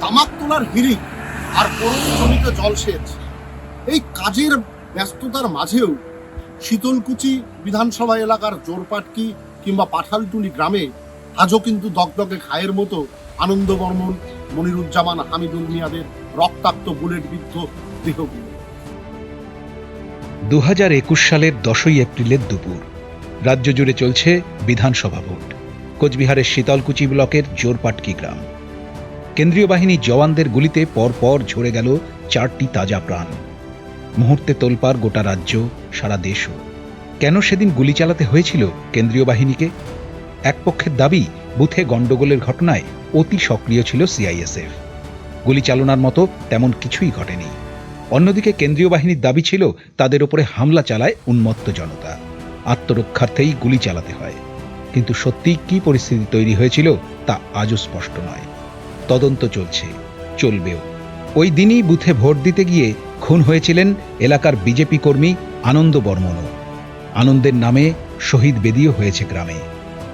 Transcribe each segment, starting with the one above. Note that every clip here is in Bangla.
তামাক তোলার হিরিক আর করণ জলসেচ, এই কাজের ব্যস্ততার মাঝেও শীতলকুচি বিধানসভা এলাকার জোরপাটকি কিংবা পাঠালটুলি গ্রামে আজও কিন্তু দগদগে খায়ের মতো আনন্দ বর্মন মনিরুজ্জামান হামিদুল মিয়াদের রক্তাক্ত বুলেট বিদ্ধ দেহগুলো। দু হাজার একুশ সালের দশই এপ্রিলের দুপুর, রাজ্য জুড়ে চলছে বিধানসভা ভোট। কোচবিহারের শীতলকুচি ব্লকের জোরপাটকি গ্রাম। কেন্দ্রীয় বাহিনী জওয়ানদের গুলিতে পরপর ঝরে গেল চারটি তাজা প্রাণ। মুহূর্তে তোলপার গোটা রাজ্য, সারা দেশও। কেন সেদিন গুলি চালাতে হয়েছিল কেন্দ্রীয় বাহিনীকে? এক পক্ষের দাবি, বুথে গণ্ডগোলের ঘটনায় অতি সক্রিয় ছিল সিআইএসএফ। গুলি চালনার মতো তেমন কিছুই ঘটেনি। অন্যদিকে কেন্দ্রীয় বাহিনীর দাবি ছিল, তাদের উপরে হামলা চালায় উন্মত্ত জনতা। আত্মরক্ষার্থেই গুলি চালাতে হয়। কিন্তু সত্যি কি পরিস্থিতি তৈরি হয়েছিল তা আজও স্পষ্ট নয়। তদন্ত চলছে, চলবেও। ওই দিনই বুথে ভোট দিতে গিয়ে খুন হয়েছিলেন এলাকার বিজেপি কর্মী আনন্দ বর্মনও। আনন্দের নামে শহীদ বেদিও হয়েছে গ্রামে।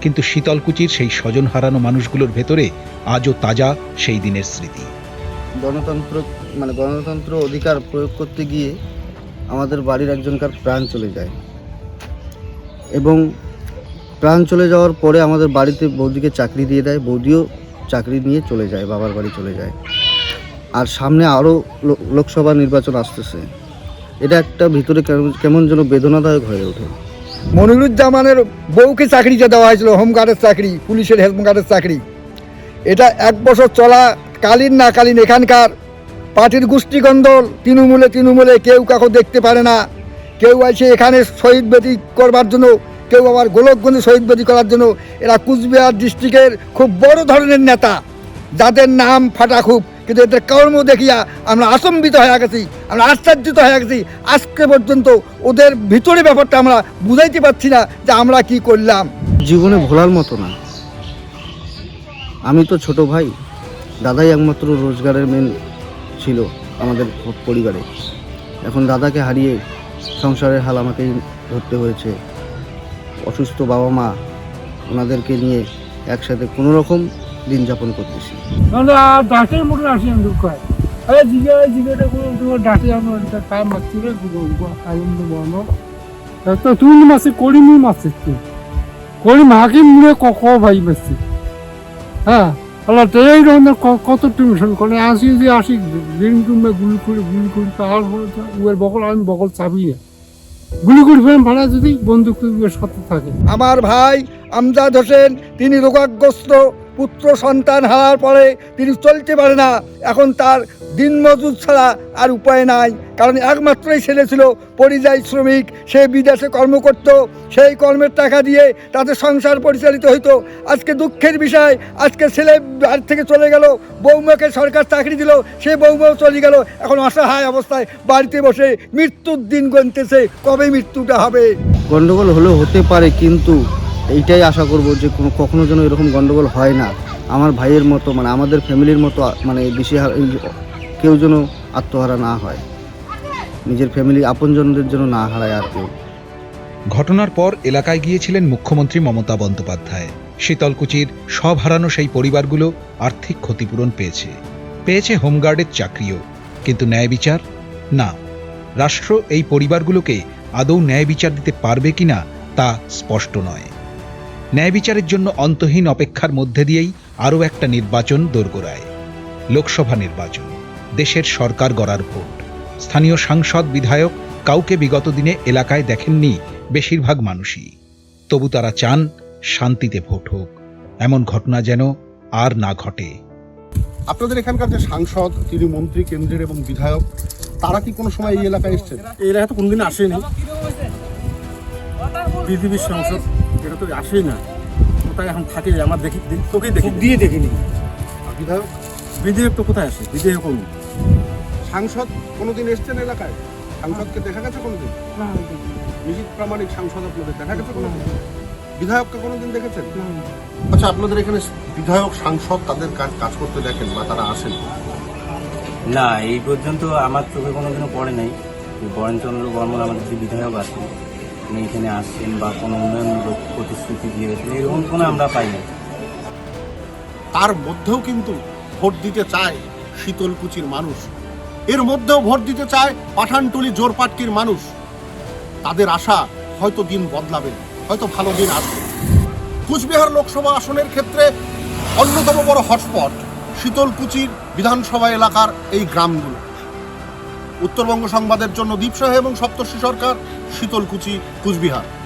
কিন্তু শীতলকুচির সেই স্বজন হারানো মানুষগুলোর ভেতরে আজও তাজা সেই দিনের স্মৃতি। গণতন্ত্র মানে গণতন্ত্র অধিকার প্রয়োগ করতে গিয়ে আমাদের বাড়ির একজনকার প্রাণ চলে যায়। এবং প্রাণ চলে যাওয়ার পরে আমাদের বাড়িতে বৌদিকে চাকরি দিয়ে দেয়। বৌদিও চাকরি নিয়ে চলে যায়, বাবার বাড়ি চলে যায়। আর সামনে আরও লোকসভা নির্বাচন আসতেছে। এটা একটা ভিতরে কেমন- যেন বেদনাদায়ক হয়ে ওঠে। মনিরুজ্জামানের বউকে চাকরিটা দেওয়া হয়েছিল হোমগার্ডের চাকরি, পুলিশের হোমগার্ডের চাকরি, এটা এক বছর চলা কালীন না কালীন এখানকার পার্টির গোষ্ঠীগন্দল তৃণমূলে তৃণমূলে কেউ কাউকে দেখতে পারে না। কেউ আছে এখানে শহীদ বেদি করবার জন্য কেউ আবার গোলকগঞ্জে শহীদ বেদি করার জন্য এরা কুচবিহার ডিস্ট্রিক্টের খুব বড় ধরনের নেতা। যাদের নাম ফাটা খুব, কিন্তু এদের কর্ম দেখিয়া আমরা আচম্বিত হয়ে গেছি, আমরা আশ্চর্যিত হয়ে গেছি। আজকে পর্যন্ত ওদের ভিতরে ব্যাপারটা আমরা বুঝাইতে পারছি না যে আমরা কি করলাম। জীবনে ভোলার মতো না। আমি তো ছোট ভাই, দাদাই একমাত্র রোজগারের মেন ছিল আমাদের পরিবারে। এখন দাদাকে হারিয়ে সংসারের হাল আমাকেই ধরতে হয়েছে। অসুস্থ বাবা মা ওনাদেরকে নিয়ে একসাথে কোনো রকম দিন যাপন করতেছি। আসি আমি দুঃখ হয়। করে তো মুড়ে ক ক ভাই হ্যাঁ এই ধরনের কত টেনশন করে? আসি যে আসি রুমে গুলি করে, গুলি করি তাহার উয়ের বকল, আমি বকল না গুলি করে ভাড়া যদি বন্দুক সাথে থাকে। আমার ভাই আমজাদ হোসেন তিনি রোগাগ্রস্ত পুত্র সন্তান হারার পরে তিনি চলতে পারে না। এখন তার দিন দিনমজুর ছাড়া আর উপায় নাই। কারণ একমাত্রই ছেলে ছিল, পরিযায়ী শ্রমিক, সে বিদেশে কর্ম করত। সেই কর্মের টাকা দিয়ে তাদের সংসার পরিচালিত হইতো। আজকে দুঃখের বিষয়, আজকে ছেলে বাড়ি থেকে চলে গেল, বৌমাকে সরকার চাকরি দিল, সে বৌমাও চলে গেল। এখন অসহায় অবস্থায় বাড়িতে বসে মৃত্যুর দিন গণতেছে, কবে মৃত্যুটা হবে? গন্ডগোল হলেও হতে পারে, কিন্তু এইটাই আশা করব যে কোনো কখনো যেন এরকম গন্ডগোল হয় না। আমার ভাইয়ের মতো মানে আমাদের ফ্যামিলির মতো মানে বেশি কেউ যেন আত্মহারা না হয়। নিজের ফ্যামিলি আপনজনদের জন্য না হারায় আর কেউ। ঘটনার পর এলাকায় গিয়েছিলেন মুখ্যমন্ত্রী মমতা বন্দ্যোপাধ্যায়। শীতলকুচির সব হারানো সেই পরিবারগুলো আর্থিক ক্ষতিপূরণ পেয়েছে। পেয়েছে হোমগার্ডের চাকরিও, কিন্তু ন্যায় বিচার? না। রাষ্ট্র এই পরিবারগুলোকে আদৌ ন্যায় বিচার দিতে পারবে কিনা তা স্পষ্ট নয়। ন্যায় বিচারের জন্য অন্তহীন অপেক্ষার মধ্যে দিয়েই আরও একটা নির্বাচন দোরগোড়ায়। লোকসভা নির্বাচন দেশের সরকার গড়ার ভোট। স্থানীয় সাংসদ বিধায়ক কাউকে বিগত দিনে এলাকায় দেখেননি বেশিরভাগ মানুষই। তবু তারা চান শান্তিতে ভোট হোক এমন ঘটনা যেন আর না ঘটে। আপনাদের এখানকার যে সাংসদ তিনি মন্ত্রী কেন্দ্রের এবং বিধায়ক তারা কি কোনো সময় এই এলাকায় এসছেন? এরা তো কোনদিন আসেনি। পৃথিবীর সংসদ। এটা তো আসেই না। কোথায় এখন থাকে আমার দেখি তোকেই দেখি। দিয়ে দেখিনি। বিধায়ক? বিধেয়ক তো কোথায় আসে? বিধেয়ক নেই সাংসদ কোনোদিন এসছেন এলাকায়? সাংসদকে দেখা গেছে কোনোদিন? নিজিত প্রামাণিক সাংসদ আপনাদের দেখা গেছে কোনোদিন? বিধায়ককে কোনোদিন দেখেছেন? আচ্ছা আপনাদের এখানে বিধায়ক সাংসদ তাদের কাজ কাজ করতে দেখেন বা তারা আসেন? না এই পর্যন্ত আমার চোখে কোনোদিনও পড়ে নাই। বরেনচন্দ্র বর্মন আমাদের যে বিধায়ক আছেন উনি এখানে আসছেন বা কোনো উন্নয়নমূলক প্রতিশ্রুতি দিয়ে গেছেন এরকম কোনো আমরা পাই না। তার মধ্যেও কিন্তু ভোট দিতে চায় শীতলকুচির মানুষ। এর মধ্যেও ভোট দিতে চায় পাঠানটুলি জোরপাটকির মানুষ। তাদের আশা হয়তো দিন বদলাবে হয়তো ভালো দিন আসবে। কুচবিহার লোকসভা আসনের ক্ষেত্রে অন্যতম বড় হটস্পট শীতলকুচির বিধানসভা এলাকার এই গ্রামগুলো। উত্তরবঙ্গ সংবাদের জন্য দীপ সাহা এবং সপ্তর্ষি সরকার শীতলকুচি কুচবিহার।